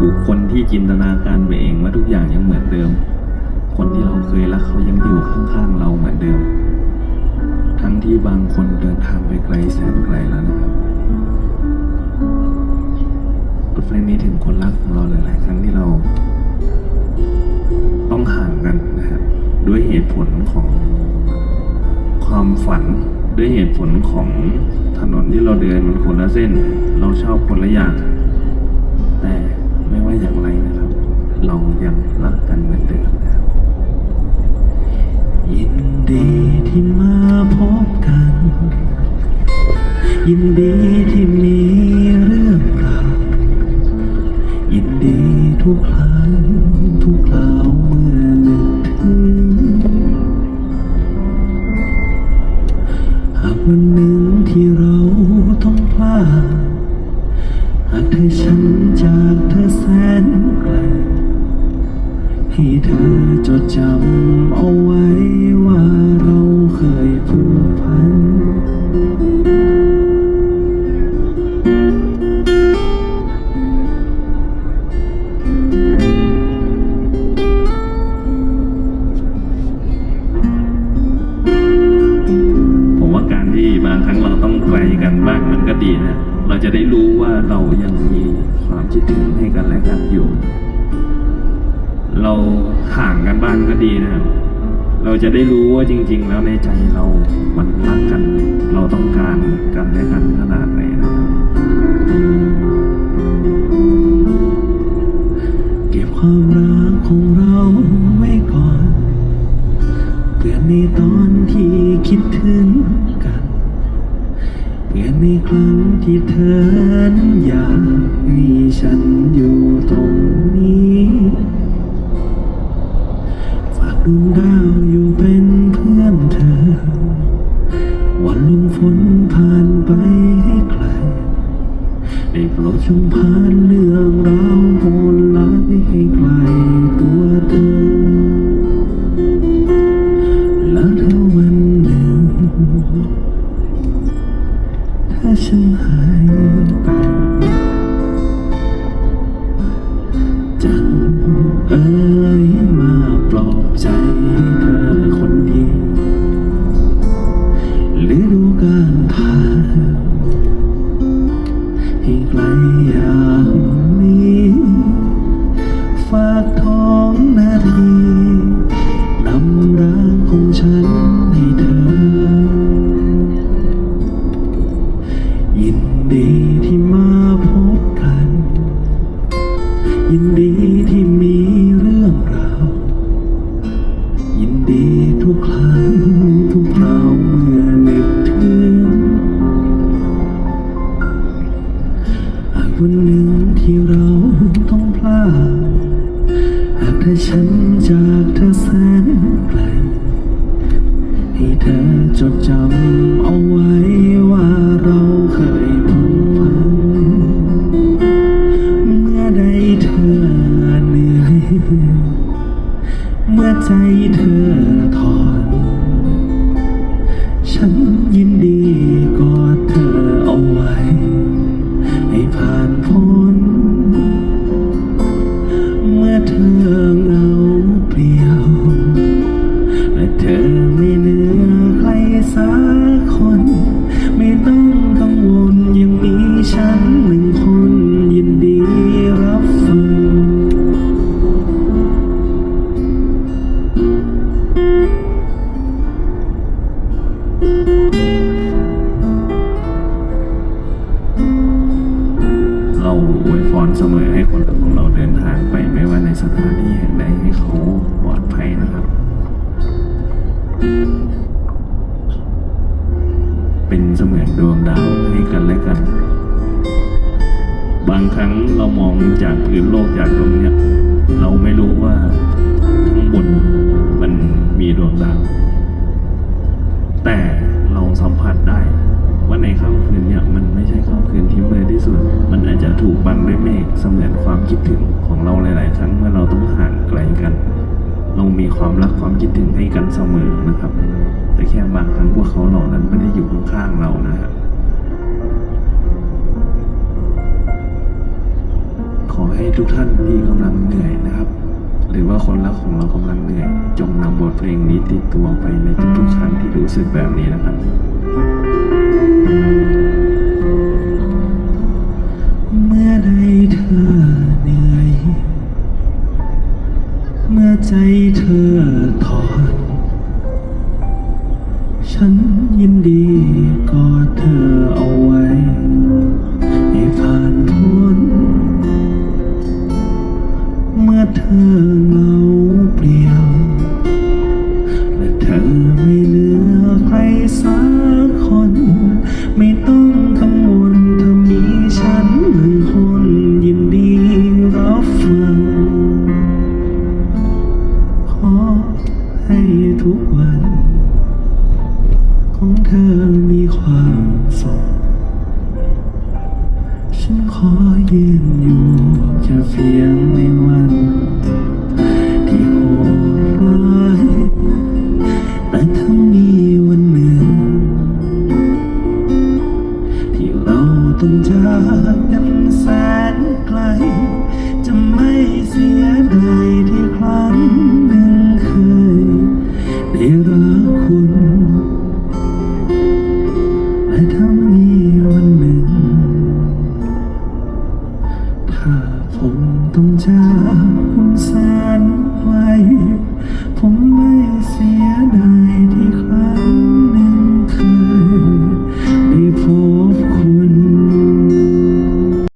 บุคคลที่จินตนาการไปเองว่าทุกอย่างยังเหมือนเดิม คนที่เราเคยรักเขายังอยู่ข้างๆเราเหมือนเดิม ทั้งที่บางคนเดินทางไปไกลแสนไกลแล้วนะครับรถไฟนี้ถึงคนรักของเราหลาย ๆ ครั้งที่เรา ต้องห่างกันนะครับด้วยเหตุผลของความฝันด้วยเหตุผลของถนนที่เราเดินมันคนละเส้น เราชอบคนละอย่าง แต่ ว่าอย่างไรนะครับ เรายังรักกันเหมือนเดิมนะครับยินดีที่มาพบกัน ยินดีที่มีเรื่องราวยินดีทุกครั้ง ให้เธอจดจำเอาไว้ว่าเราเคยผูกพัน ผมว่าการที่บางครั้งเราต้องไกลกันบ้างมันก็ดีนะ เราจะได้รู้ว่าเรายังมีความคิดถึงให้กันและกันอยู่ เราห่างกันบ้างก็ดีนะครับ เราจะได้รู้ว่าจริง ๆ แล้วในใจเรา มันรักกัน เราต้องการกันและกันขนาดไหนนะครับเก็บความรักของเราไว้ก่อนเพื่อในตอนที่คิดถึงกันเพื่อในครั้งที่เธอ จันเอ่ยมาปลอบใจให้เธอคนเดียวฤดูการผ่านให้ไกลอย่างนี้ ฝากท้องนาทีนำร่างของฉันให้เธอ ยินดีที่มาพบ ให้เธอจดจำเอาไว้ว่าเราเคยผูกพัน เมื่อใดเธอเหนื่อย เมื่อใจเธอถอน ฉันยินดีกอดเธอเอาไว้ ให้ผ่านพ้น เมื่อเธอ อวยพรเสมอให้คนของเราเดินทางไปไม่ว่าในสถานที่แห่งใดให้เขาปลอดภัยนะครับ เป็นเสมือนดวงดาวให้กันและกัน บางครั้งเรามองจากพื้นโลกจากตรงเนี้ยเราไม่รู้ว่าข้างบนมันมีดวงดาว แต่เราสัมผัสได้ ในค่ำคืนเนี่ยมันไม่ใช่ค่ำคืนที่มืดที่สุด มันอาจจะถูกบังด้วยเมฆเสมือนความคิดถึงของเราหลาย ๆ ครั้งเมื่อเราต้องห่างไกลกันเรามีความรักความคิดถึงให้กันเสมอนะครับ แต่แค่บางครั้งพวกเขาเหล่านั้นไม่ได้อยู่ข้างๆเรานะฮะขอให้ทุกท่านที่กำลังเหนื่อยนะครับ หรือว่าคนรักของเรากำลังเหนื่อย จงนำบทเพลงนี้ติดตัวไปในทุกๆครั้งที่รู้สึกแบบนี้นะครับ เมื่อใดเธอเหนื่อย เมื่อใจเธอถอ เธอมีความสุข ฉันขอยืนอยู่จะเพียงในวัน คุณแสนไกล